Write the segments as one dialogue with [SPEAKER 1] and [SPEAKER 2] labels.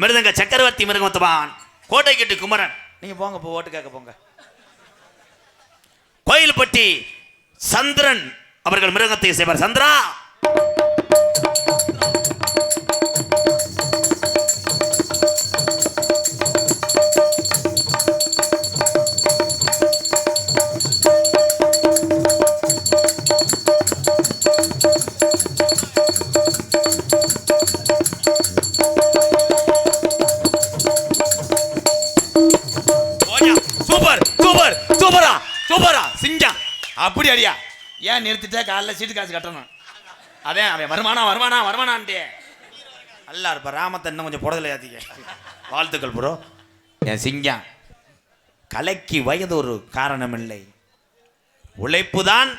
[SPEAKER 1] மிருதங்க சக்கரவர்த்தி மிருகமத்துவான் கோட்டை கெட்டு குமரன். நீங்க போங்க போ ஓட்டு கேட்க போங்க. கோயில்பட்டி சந்திரன் அவர்கள் மிருகத்தை செய்வார் சந்திரா! அப்படி அடியா. ஏன் நிறுத்திட்டா? காலைல சீட்டு காசு கட்டணும். அதே அவன் வருமானம் வருமானா வருமானான்ட்டே நல்லா இருப்ப. ராமத்தை இன்னும் கொஞ்சம் புடதில்லை ஏற்றிக்க வாழ்த்துக்கள் ப்ரோ என் சிங்கம். கலைக்கு வயது ஒரு காரணமில்லை. உழைப்புதான்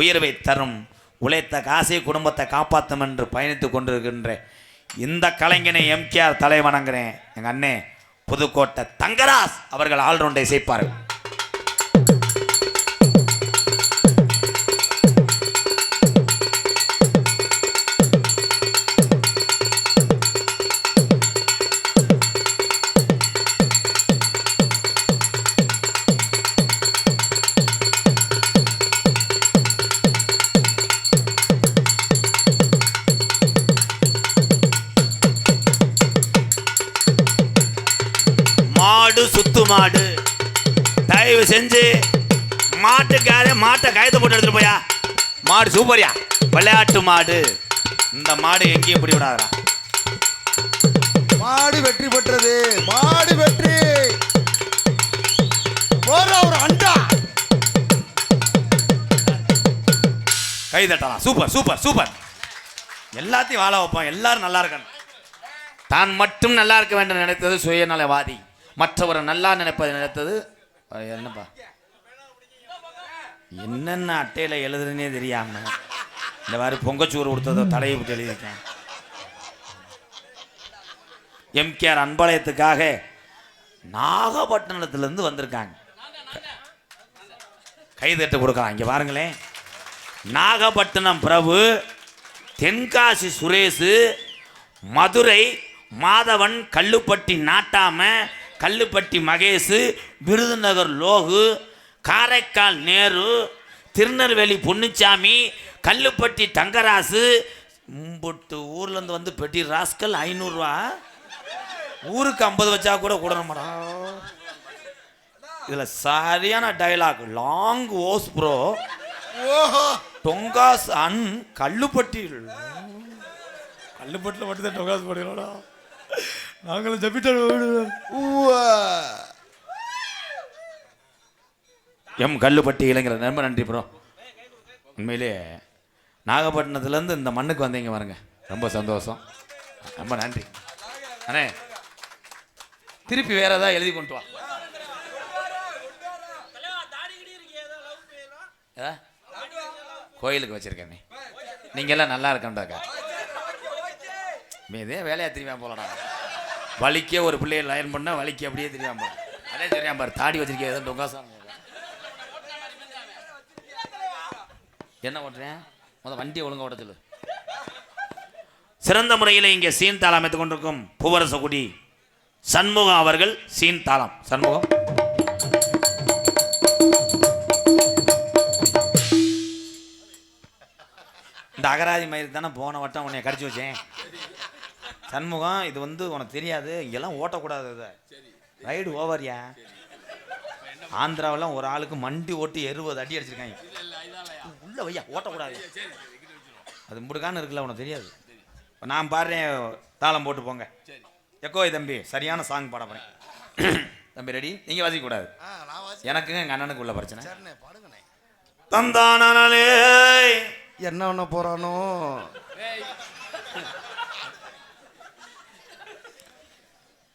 [SPEAKER 1] உயர்வை தரும். உழைத்த காசை குடும்பத்தை காப்பாற்றும் என்று பயணித்து கொண்டிருக்கின்ற இந்த கலைஞனை எம்கேஆர் தலை வணங்குறேன் எங்கள் அண்ணே புதுக்கோட்டை தங்கராஸ் அவர்கள் ஆல்ரவுண்டை இசைப்பார்கள். மாடு சுத்து மாடு. தயவு செஞ்சு மாட்டுக்கார மாட்டை கயத்தை போட்டு எடுத்துட்டு போயா மாடு சூப்பர்யா. விளையாட்டு மாடு. இந்த மாடு எங்கேயும் பிடி விடாதடா.
[SPEAKER 2] மாடு வெற்றி பெற்றது. மாடு வெற்றி. போற ஒரு அண்டா.
[SPEAKER 1] கை தட்டலாம். Super super super. எல்லாத்தையும் வாழ வைப்போம். எல்லாரும் நல்லா இருக்கணும். தான் மட்டும் நல்லா இருக்க வேண்டும் நினைத்தது சுயநலவாதி. மற்றவரை நல்லா நினைப்பதை நினைத்தது என்னப்பா? என்னென்ன அட்டையில் எழுதுறதுனே தெரியாம. இந்த மாதிரி பொங்கச்சூறு கொடுத்ததோ தடையை விட்டு எழுதியிருக்கேன் எம்கேஆர் அன்பாளையத்துக்காக நாகப்பட்டினத்துலேருந்து வந்திருக்காங்க. கை தட்டு கொடுக்கலாம். இங்கே பாருங்களேன். நாகப்பட்டினம் பிரபு தென்காசி சுரேஷு மதுரை மாதவன் கல்லுப்பட்டி நாட்டாமல் கல்லுப்பட்டி மகேஷு விருதுநகர் லோகு காரைக்கால் நேரு திருநெல்வேலி பொன்னுச்சாமி கல்லுப்பட்டி தங்கராசு. மும்பட்டு ஊர்லேருந்து வந்து பெட்டி ராஸ்கல் ஐநூறுரூவா ஊருக்கு ஐம்பது வச்சா கூட கூடணுமாடா. இதில் சரியான டைலாக் லாங் ஓஸ் ப்ரோ
[SPEAKER 2] ஓஹோ.
[SPEAKER 1] டொங்காஸ் அன் கல்லுப்பட்டி. கல்லுப்பட்டில் மட்டும்தான் டொங்காஸ் போடுங்களா நாங்களும் ஜப்பிட்டோம்
[SPEAKER 2] உவ்வா.
[SPEAKER 1] எம் கல்லுப்பட்டி இளைஞர் ரொம்ப நன்றி ப்ரோ உண்மையிலே நாகப்பட்டினத்துலேருந்து இந்த மண்ணுக்கு வந்தீங்க பாருங்க. ரொம்ப சந்தோஷம். ரொம்ப நன்றி. அண்ணே திருப்பி வேற ஏதாவது எழுதி கொண்டு வா. ஏதா? கோயிலுக்கு வச்சிருக்கேன் நீங்க எல்லாம் நல்லா இருக்கண்டாக்கா இதே வேலையா தெரியாம போலடா. வலிக்க ஒரு பிள்ளைய லயன் பண்ணால் வலிக்க அப்படியே தெரியாம. போல அதே தெரியாம பாரு தாடி வச்சிருக்கேன் ஏதோ டொங்காசம் என்ன ஓட்டுறேன்? முதல் வண்டியை ஒழுங்க ஓட்ட சொல்லு. சிறந்த முறையில் இங்கே சீன் தாளம் அமைத்துக் கொண்டிருக்கும் பூவரசகுடி சண்முகம் அவர்கள் சீன் தாளம். சண்முகம் இந்த அகராதி மயிர் தானே போன வட்டம் உன்னை கடிச்சு வச்சேன். சண்முகம் இது வந்து உனக்கு தெரியாது. இங்கெல்லாம் ஓட்டக்கூடாது இதை. ரைடு ஓவர்யா ஆந்திராவெல்லாம் ஒரு ஆளுக்கு மண்டி ஓட்டி எழுபது அடி அடிச்சிருக்காங்க. உள்ள வையா? ஓட்டக்கூடாது. அது முடுக்கான்னு இருக்குல்ல உனக்கு தெரியாது. இப்ப நான் பாடுறேன் தாளம் போட்டு போங்க. எக்கோ தம்பி சரியான சாங் பாட போறேன். தம்பி ரெடி நீங்க வாசிக்க கூடாது
[SPEAKER 2] ஆ, நான் வாசி-
[SPEAKER 1] எனக்கும் எங்க அண்ணனுக்கு உள்ள பிரச்சனை. தந்தானே
[SPEAKER 2] என்ன பண்ண போறானோ?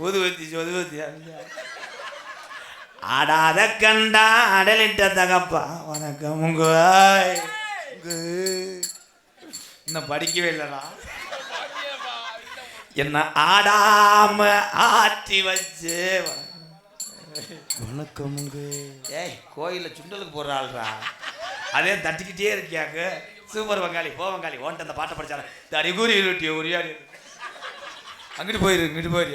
[SPEAKER 1] ஊதுவத்தி சொதுவத்தி ஆடாத கண்டா அடலிட்ட தகப்பா. வணக்கம் உங்க இன்னும் படிக்கவே இல்லைடா. என்ன ஆடாம ஆட்டி வச்சு.
[SPEAKER 2] வணக்கமுங்க
[SPEAKER 1] ஏய் கோயிலில் சுண்டலுக்கு போடுற ஆள்றா அதே தட்டிக்கிட்டே இருக்கியாங்க சூப்பர் வங்காளி போ வங்காளி ஓன்ட்டு அந்த பாட்டை படிச்சால தடி கூறி இருட்டியோ உரியாடி அங்கிட்டு போயிரு இங்கிட்டு போயிரு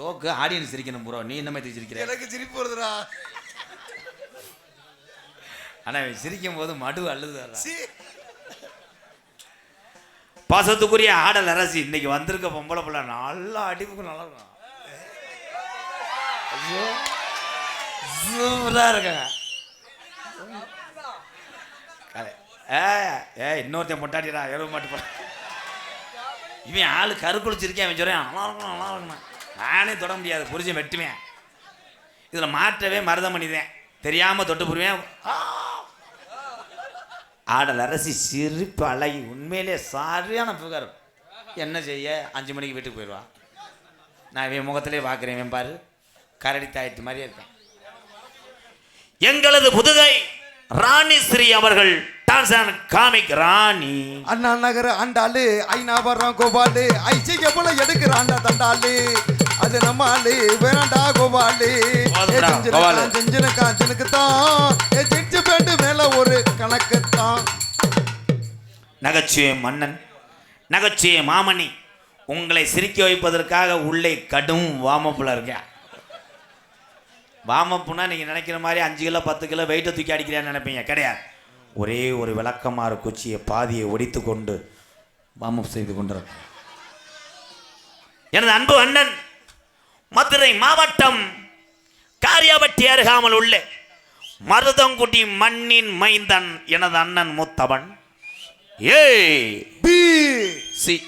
[SPEAKER 1] ஷோக்கு ஆடியன்ஸ் சிரிக்கணும் ப்ரோ நீ என்ன மாதிரி சிரிக்கிற?
[SPEAKER 2] எனக்கு சிரிப்பு வருதுடா.
[SPEAKER 1] ஆனால் சிரிக்கும் போது மடு அழுது. பாசத்துக்குரிய ஆடல் அரசி இன்னைக்கு வந்திருக்க பொம்பளை பிள்ளை நல்லா அடிப்புக்கு நல்லா இருக்கும் சூப்பரா இருக்காங்க. ஏ ஏ இன்னொருத்தன் பொட்டாட்டிடா எருவு மாட்டு போட இவன் ஆள் கருக்குளிச்சிருக்கேன் அவன் சொல்றேன் நல்லா இருக்கணும் நல்லா இருக்கணும். நானே தொட முடியாது புரிஞ்சு வெட்டுவேன். இதில் மாற்றவே மருதம் பண்ணிடுவேன். தெரியாமல் தொட்டு புரிவேன் ஆடல் அரசி சிரிப்பு அழகி உண்மையிலே சரியான புகார். என்ன செய்ய? அஞ்சு மணிக்கு வீட்டுக்கு போயிடுவான் நான் இவன் முகத்திலே பார்க்குறேன் இவன் பாரு. கரடி தாயத்து மாதிரியே இருக்கான். எங்களது புதுகை ராணி ஸ்ரீ அவர்கள் அண்ட் காமிக் ராணி.
[SPEAKER 2] அண்ணா நகர ஆண்டாளு ஐநாபரம் கோபாலு. ஐசிக்க போல எடுக்கிறாண்டா தண்டாளு. அது நம்ம ஆளு வேணாண்டா கோபாலு.
[SPEAKER 1] போதும்டா, கோபாலு.
[SPEAKER 2] செஞ்சுனு காஞ்சனுக்கு தான். ஏ செஞ்சு பேண்டு மேல ஒரு கணக்கு தான்.
[SPEAKER 1] நகைச்சுவை மன்னன் நகைச்சுவை மாமணி உங்களை சிரிக்க வைப்பதற்காக உள்ளே கடும் வாமப்புல இருக்கேன் வாமப்புனா நீங்கள் நினைக்கிற மாதிரி அஞ்சு கிலோ பத்து கிலோ வெயிட்டை தூக்கி அடிக்கிறேன்னு நினைப்பீங்க. கிடையாது. ஒரே ஒரு விளக்கமாறு குச்சியை பாதியை ஒடித்து கொண்டு வாமப் செய்து கொண்டிருக்க எனது அன்பு அண்ணன் மதுரை மாவட்டம் காரியாபட்டி அருகாமல் உள்ள மருதங்குடி மண்ணின் மைந்தன் எனது அண்ணன் முத்தவன். ஏய்
[SPEAKER 2] பி.
[SPEAKER 1] சி.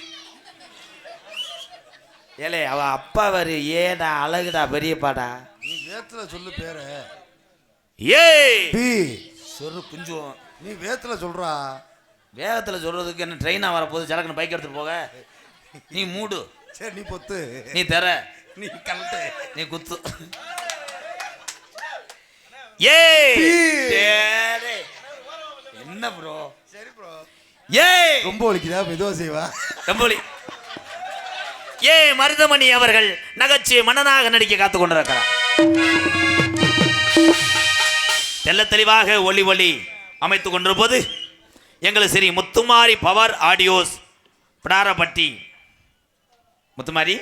[SPEAKER 1] ஏலே அவ அப்பா வரு ஏடா அழகுடா பெரியப்பாடா.
[SPEAKER 2] வேத்துல சொல்லு பேர.
[SPEAKER 1] ஏய்!
[SPEAKER 2] பி.
[SPEAKER 1] சொரு குஞ்சுவோம்.
[SPEAKER 2] நீ வேத்துல சொல்றா.
[SPEAKER 1] வேகத்தில் சொல்றதுக்கு என்ன ட்ரெயினாக வரப்போகுது? சடக்குன்னு பைக் எடுத்துட்டு போக. நீ மூடு.
[SPEAKER 2] சரி நீ பொத்து.
[SPEAKER 1] நீ தர
[SPEAKER 2] நீ கலட்டு
[SPEAKER 1] நீ குத்து. ஏய்!
[SPEAKER 2] பீ.
[SPEAKER 1] டேடே. என்ன ப்ரோ
[SPEAKER 2] சரி ப்ரோ
[SPEAKER 1] ஏய்!
[SPEAKER 2] ரொம்ப ஒழிக்குதா மெதுவா செய்வா?
[SPEAKER 1] கம்போலி ஏ மருதமணி அவர்கள் நகைச்சுவை மன்னனாக நடிக்க காத்து கொண்டிருக்கிறார் தெல்ல தெளிவாக ஒளி ஒளி அமைத்து கொண்டிருப்பது எங்கள் ஸ்ரீ முத்துமாரி பவர் ஆடியோஸ் பிடாரப்பட்டி முத்துமாரி